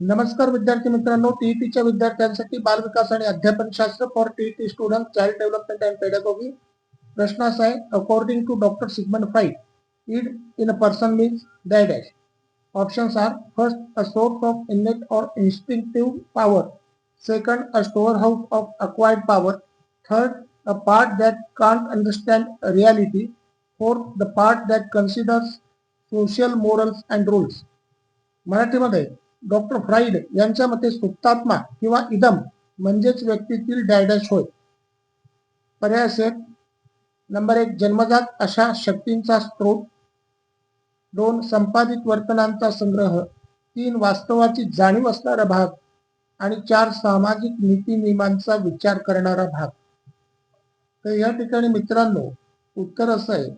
नमस्कार विद्यार्थी मित्रांनो टीईटीच्या विद्यार्थ्यांसाठी बालविकास आणि अध्यापन शास्त्र for TET student child development and pedagogy प्रश्न असा आहे according to doctor Sigmund Freud id in a person means dash dash. Options are first a source of innate or instinctive power second a store house of acquired power third a part that can't understand reality fourth the part that considers social morals and rules मराठीमध्ये doctor Freud यांच्या मते सुप्तात्मा किंवा इदम म्हणजेच व्यक्तीतील डॅडॅश होय. पर्याय असेल number एक जन्मजात अशा शक्तींचा स्रोत. दोन संपादित वर्तनांचा संग्रह. तीन वास्तवाची जाणीव असणारा भाग. आणि चार सामाजिक नीती नियमांचा विचार करणारा भाग. तर या ठिकाणी मित्रांनो उत्तर असं आहे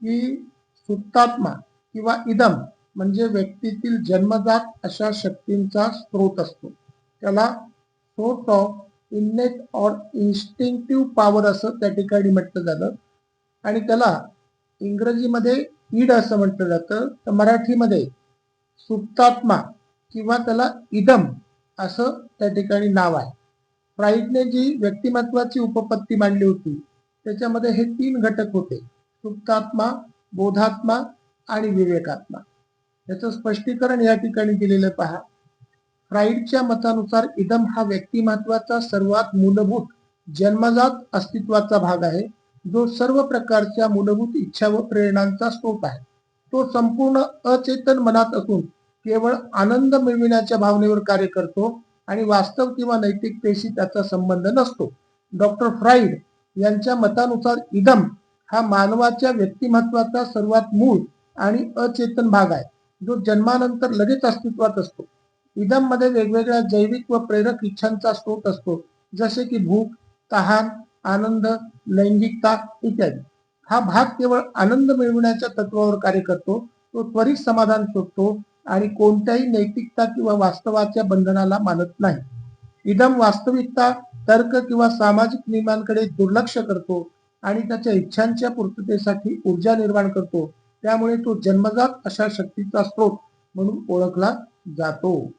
की सुप्तात्मा किंवा इदम म्हणजे व्यक्तीतील जन्मजात अशा शक्तींचा स्रोत असतो. त्याला स्रोत of innate or instinctive power असं त्या ठिकाणी म्हटलं झालं आणि त्याला इंग्रजीमध्ये ईड असं म्हटलं जातं. तर मराठीमध्ये सुप्तात्मा किंवा त्याला इदम असं त्या ठिकाणी नाव आहे. फ्राईडने जी व्यक्तिमत्वाची उपपत्ती मांडली होती त्याच्यामध्ये हे तीन घटक होते. सुप्तात्मा बोधात्मा आणि विवेकात्मा. याचं स्पष्टीकरण या ठिकाणी दिलेलं पहा. फ्राईडच्या मतानुसार इदम हा व्यक्तिमत्वाचा सर्वात मूलभूत जन्मजात अस्तित्वाचा भाग आहे. जो सर्व प्रकारच्या मूलभूत इच्छा व प्रेरणांचा स्रोत आहे. तो संपूर्ण अचेतन मनात असून केवळ आनंद मिळविण्याच्या भावनेवर कार्य करतो आणि वास्तव किंवा नैतिकतेशी त्याचा संबंध नसतो. डॉक्टर फ्राईड यांच्या मतानुसार इदम हा मानवाच्या व्यक्तिमत्वाचा सर्वात मूळ आणि अचेतन भाग आहे. जो जन्मानंतर लगेच अस्तित्वात असतो. इदममध्ये वेगवेगळ्या जैविक व प्रेरक इच्छांचा स्रोत असतो. जसे की भूक तहान आनंद लैंगिकता इत्यादी. हा भाग केवळ आनंद मिळविण्याच्या तत्वावर कार्य करतो तो त्वरित समाधान शोधतो आणि कोणत्याही नैतिकता किंवा वास्तवाच्या बंधनाला मानत नाही. इदम वास्तविकता तर्क किंवा सामाजिक नियमांकडे दुर्लक्ष करतो आणि त्याच्या इच्छांच्या पूर्ततेसाठी ऊर्जा निर्माण करतो. त्यामुळे तो जन्मजात अशा शक्तीचा स्रोत म्हणून ओळखला जातो.